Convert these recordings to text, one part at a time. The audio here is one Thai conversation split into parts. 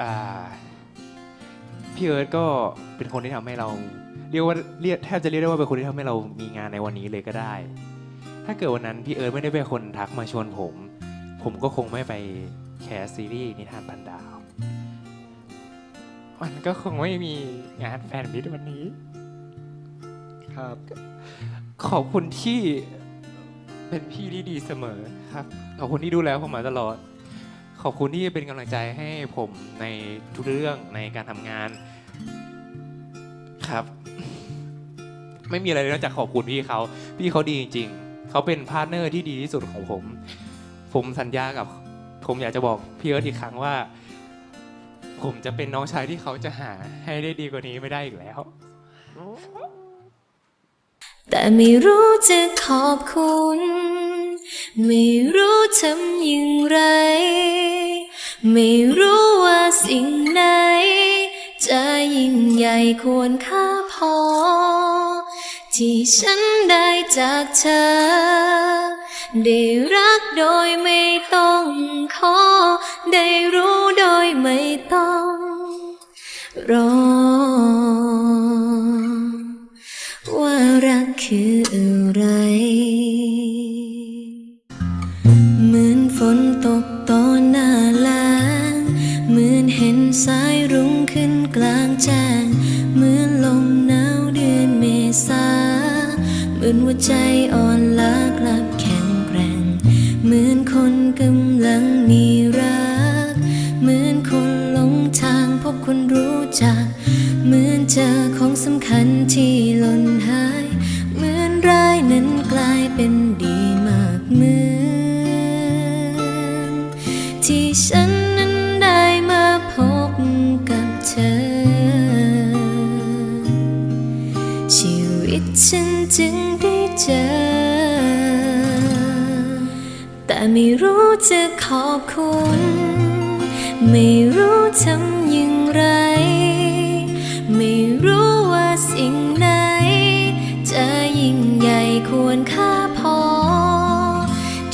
อ่าพี่เอิร์ธก็เป็นคนที่ทำให้เรา เรียกว่าเรียกแทบจะเรียกได้ว่าเป็นคนที่ทำให้เรามีงานในวันนี้เลยก็ได้ ถ้าเกิดวันนั้นพี่เอิร์ธไม่ได้เป็นคนทักมาชวนผม ผมก็คงไม่ไปแคสซีรีส์นิทานพันดาว มันก็คงไม่มีงานแฟนมิตรวันนี้ ครับ ขอบคุณที่เป็นพี่ที่ดีเสมอครับ ขอบคุณที่ดูแลผมมาตลอด ขอบคุณที่เป็นกำลังใจให้ผมในทุกเรื่องในการทำงานครับ ไม่มีอะไรเลยนอกจากขอบคุณพี่เขา พี่เขาดีจริง ๆ เขาเป็นพาร์ทเนอร์ที่ดีที่สุดของผม ผมสัญญากับ ผมอยากจะบอกพี่เอิร์ธอีกครั้งว่า ผมจะเป็นน้องชายที่เขาจะหาให้ได้ดีกว่านี้ไม่ได้อีกแล้ว แต่ไม่รู้จะขอบคุณ ไม่รู้ทำอย่างไร ไม่รู้ว่าสิ่งไหน จะยิ่งใหญ่ควรค่าพอ ที่ฉันได้จากเธอ ได้รักโดยไม่ต้องขอ ได้รู้โดยไม่ต้องรอ ว่ารักคือ อนหัวใจอ่อนล้ากลับแข็งแกร่ง เหมือนคนกำลังมีรัก เหมือนคนหลงทางพบคนรู้จัก เหมือนเจอของสำคัญที่หล่นหาย เหมือนร้ายนั้นกลายเป็นดีมากเหมือนที่ฉันนั้นได้มาพบกับเธอ ชีวิตฉัน แต่ไม่รู้จะขอบคุณ ไม่รู้ทำอย่างไร ไม่รู้ว่าสิ่งไหน จะยิ่งใหญ่ควรค่าพอ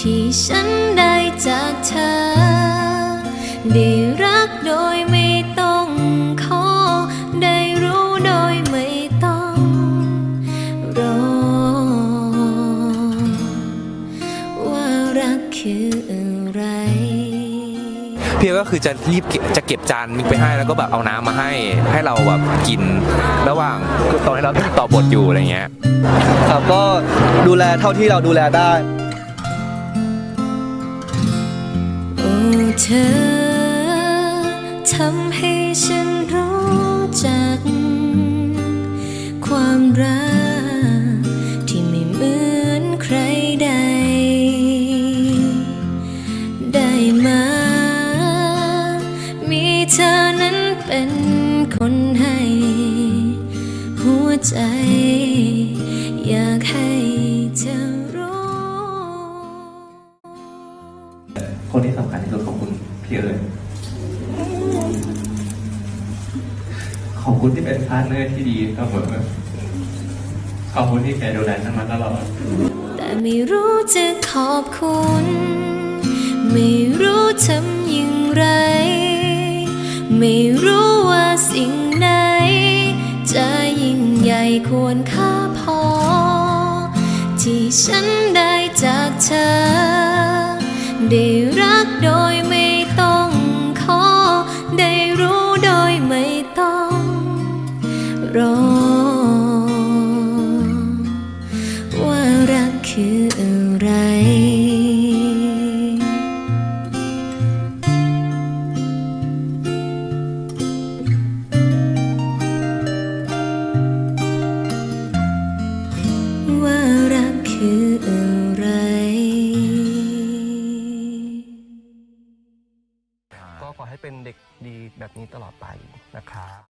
ที่ฉันได้จากเธอ ได้รักโดยไม่ พี่ก็คือจะรีบเก็บจะเก็บจานมิกไปให้แล้วก็แบบเอาน้ำมาให้ให้เราแบบกินระหว่างตอนที่เราต่อบทอยู่อะไรเงี้ยครับก็ดูแลเท่าที่เราดูแลได้โอ้เธอทำให้ฉันรู้จักความรัก นให้ หัวใจ อยากให้เธอรู้ คนที่สำคัญที่สุดของคุณพี่เอิญขอบคุณที่เป็นพาร์ทเนอร์ที่ดีเสมขอบคุณที่แกดูแลฉันมาตลอด แต่ไม่รู้จะขอบคุณ ไม่รู้ทำ ควรค่าพอ ที่ฉันได้จากเธอ ได้รักโดยไม่ต้องขอ ได้รู้โดยไม่ต้องรอ ว่ารักคืออะไร เป็นเด็กดีแบบนี้ตลอดไปนะครับ